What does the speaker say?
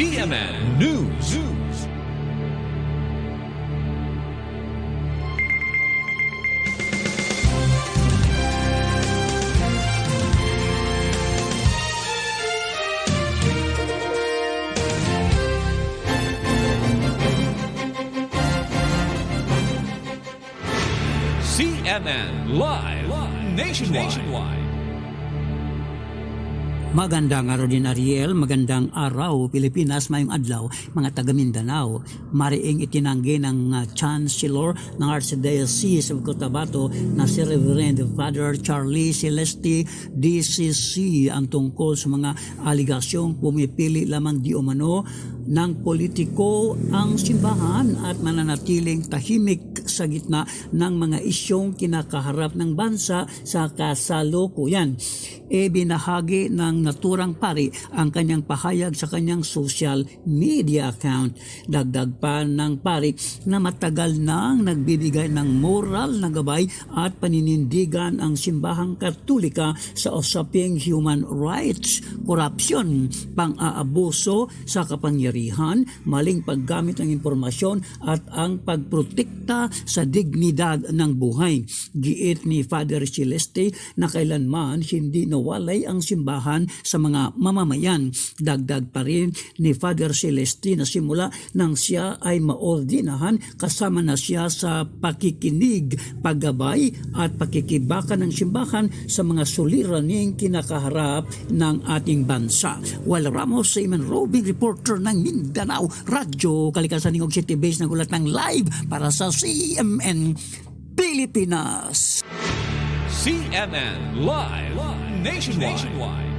CNN News. News. CNN Live, Nationwide. Magandang araw din Ariel, magandang araw Pilipinas, mayong adlaw, mga taga Mindanao. Mariing itinanggi ng uh, Chancellor ng Archdiocese of Cotabato na si Reverend Father Charlie Celeste DCC ang tungkol sa mga aligasyong pumipili lamang di umano ng politiko ang simbahan at mananatiling tahimik sa gitna ng mga isyong kinakaharap ng bansa sa kasalukuyan. E binahagi ng naturang pari ang kanyang pahayag sa kanyang social media account. Dagdag pa ng pari na matagal nang nagbibigay ng moral na gabay at paninindigan ang simbahang katolika sa usaping human rights, korupsyon, pang-aabuso sa kapangyarihan, maling paggamit ng impormasyon at ang pagprotekta sa dignidad ng buhay. Giit ni Father Celeste na kailanman hindi nawalay ang simbahan sa mga mamamayan. Dagdag pa rin ni Father Celeste na simula nang siya ay maordinahan kasama na siya sa pakikinig, paggabay at pakikibaka ng simbahan sa mga suliraning kinakaharap ng ating bansa. Wal Ramos sa Iman Robing, reporter ng Mindanao Radyo, Kalikasan ng City Base, nagulat ng live para sa CMN Pilipinas. CNN Live, Nationwide.